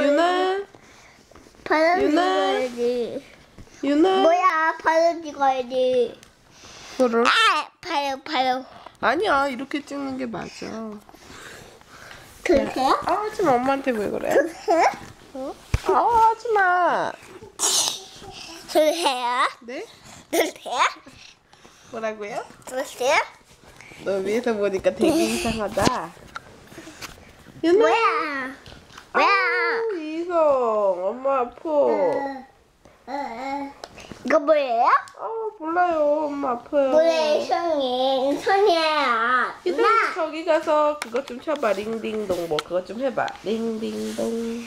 유나 바로 유나. 찍어야지. 유나 뭐야, 바로 찍어야지. 뭐를? 아, 바로, 바로. 아니야 이렇게 찍는 게 맞아 그래요? 아 하지 마 엄마한테 왜 그래? 그래요? 어? 아 하지 마 그래요? 네? 그래요? 뭐라고요? 그래요? 너 위에서 보니까 되게 이상하다 유나 뭐야? 뭐야? 엄마 아파 이거 뭐예요? 아 몰라요 엄마 아파요 뭐래, 손이, 손이에요. 이성 누나. 저기 가서 그것 좀 쳐봐 링딩동 뭐 그것 좀 해봐 링딩동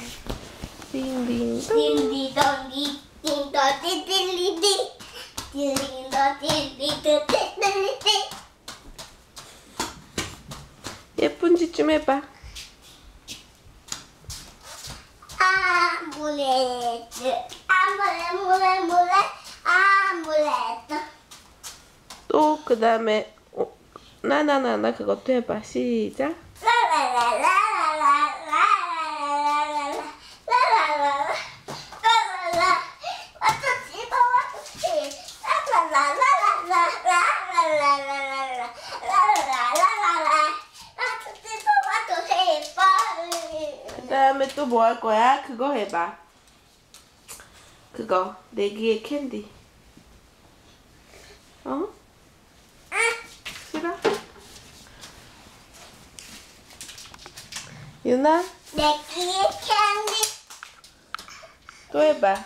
링딩동 딘디동디, 딘더디, 딜리디. 딜리더, 딜리드, 딜리디. 예쁜 짓 좀 해봐 아무래도, 아무래, 무래, 무래, 아무래도. 또 그 다음에 어, 나나나나 그것도 해봐 시작 그 다음에 또 뭐 할 거야? 그거 해봐. 그거. 내기의 캔디. 어? 싫어? 유나? 또 해봐.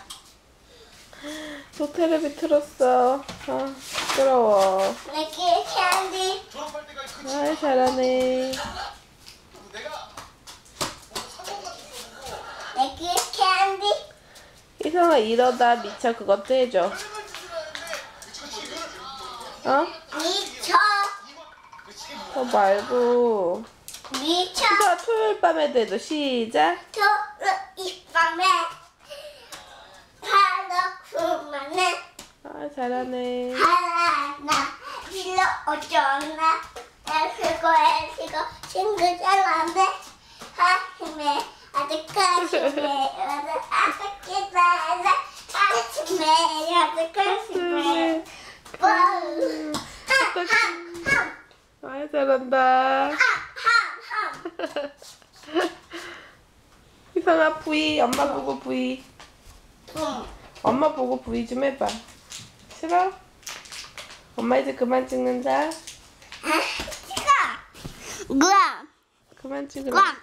또 텔레비 틀었어. 아 시끄러워. 졸업할 때까지 그아 잘하네 내가 희성아 이러다 미쳐. 그것도 해줘. 어? 미쳐. 어 말고. 미쳐. 희성아 토요일 밤에도 해줘 시작 이 밤에 바로 그만해 아 잘하네. 하나 일로 오잖아. 애쓰고 애쓰고 친구 잘안돼 하심에 아득하심에 아득하심에 아득하심에 아득하심에 함함함 아 잘한다. 희성아 부이 엄마 보고 부이 엄마 보고 부이 좀 해봐. 싫어? 엄마 이제 그만 찍는다. 찍어. 누구야 그만 찍으라 꽝